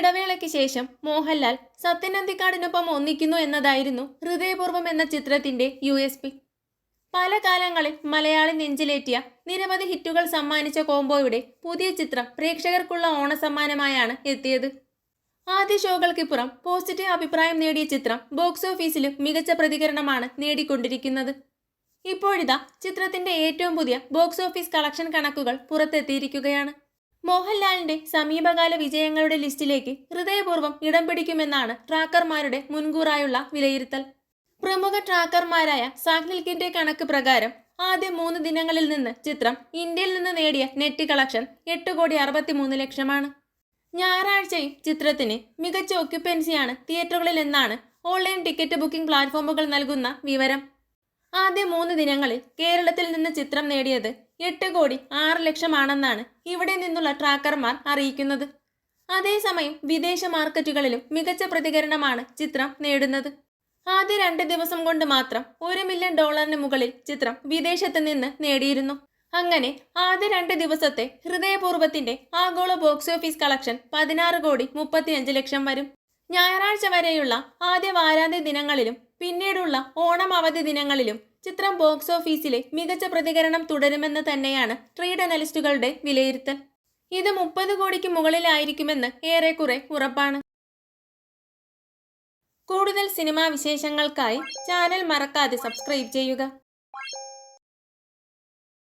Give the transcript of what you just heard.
ഒരിടവേളയ്ക്ക് ശേഷം മോഹൻലാൽ സത്യനന്ദിക്കാടിനൊപ്പം ഒന്നിക്കുന്നു എന്നതായിരുന്നു ഹൃദയപൂർവം എന്ന ചിത്രത്തിന്റെ യു എസ് പി. പല കാലങ്ങളിൽ മലയാളി നെഞ്ചിലേറ്റിയ നിരവധി ഹിറ്റുകൾ സമ്മാനിച്ച കോംബോയുടെ പുതിയ ചിത്രം പ്രേക്ഷകർക്കുള്ള ഓണസമ്മാനമായാണ് എത്തിയത്. ആദ്യ ഷോകൾക്കിപ്പുറം പോസിറ്റീവ് അഭിപ്രായം നേടിയ ചിത്രം ബോക്സ് ഓഫീസിലും മികച്ച പ്രതികരണമാണ് നേടിക്കൊണ്ടിരിക്കുന്നത്. ഇപ്പോഴിതാ ചിത്രത്തിന്റെ ഏറ്റവും പുതിയ ബോക്സ് ഓഫീസ് കളക്ഷൻ കണക്കുകൾ പുറത്തെത്തിയിരിക്കുകയാണ്. മോഹൻലാലിന്റെ സമീപകാല വിജയങ്ങളുടെ ലിസ്റ്റിലേക്ക് ഹൃദയപൂർവം ഇടം പിടിക്കുമെന്നാണ് ട്രാക്കർമാരുടെ മുൻകൂറായുള്ള വിലയിരുത്തൽ. പ്രമുഖ ട്രാക്കർമാരായ സാഹ്നിൽക്കിന്റെ കണക്ക് പ്രകാരം ആദ്യ മൂന്ന് ദിനങ്ങളിൽ നിന്ന് ചിത്രം ഇന്ത്യയിൽ നിന്ന് നേടിയ നെറ്റ് കളക്ഷൻ എട്ട് കോടി അറുപത്തിമൂന്ന് ലക്ഷമാണ്. ഞായറാഴ്ചയും ചിത്രത്തിന് മികച്ച ഒക്യുപ്പൻസിയാണ് തിയേറ്ററുകളിൽ എന്നാണ് ഓൺലൈൻ ടിക്കറ്റ് ബുക്കിംഗ് പ്ലാറ്റ്ഫോമുകൾ നൽകുന്ന വിവരം. ആദ്യ മൂന്ന് ദിനങ്ങളിൽ കേരളത്തിൽ നിന്ന് ചിത്രം നേടിയത് എട്ട് കോടി ആറ് ലക്ഷമാണെന്നാണ് ഇവിടെ നിന്നുള്ള ട്രാക്കർമാർ അറിയിക്കുന്നത്. അതേസമയം വിദേശ മാർക്കറ്റുകളിലും മികച്ച പ്രതികരണമാണ് ചിത്രം നേടുന്നത്. ആദ്യ രണ്ട് ദിവസം കൊണ്ട് മാത്രം ഒരു മില്യൺ ഡോളറിന് മുകളിൽ ചിത്രം വിദേശത്ത് നിന്ന് നേടിയിരുന്നു. അങ്ങനെ ആദ്യ രണ്ട് ദിവസത്തെ ഹൃദയപൂർവത്തിന്റെ ആഗോള ബോക്സ് ഓഫീസ് കളക്ഷൻ പതിനാറ് കോടി മുപ്പത്തിയഞ്ച് ലക്ഷം വരും. ഞായറാഴ്ച വരെയുള്ള ആദ്യ വാരാന്ത്യ ദിനങ്ങളിലും പിന്നീടുള്ള ഓണം അവധി ദിനങ്ങളിലും ചിത്രം ബോക്സ് ഓഫീസിലെ മികച്ച പ്രതികരണം തുടരുമെന്ന് തന്നെയാണ് ട്രേഡ് അനലിസ്റ്റുകളുടെ വിലയിരുത്തൽ. ഇത് മുപ്പത് കോടിക്ക് മുകളിലായിരിക്കുമെന്ന് ഏറെക്കുറെ ഉറപ്പാണ്. കൂടുതൽ സിനിമാ വിശേഷങ്ങൾക്കായി ചാനൽ മറക്കാതെ സബ്സ്ക്രൈബ് ചെയ്യുക.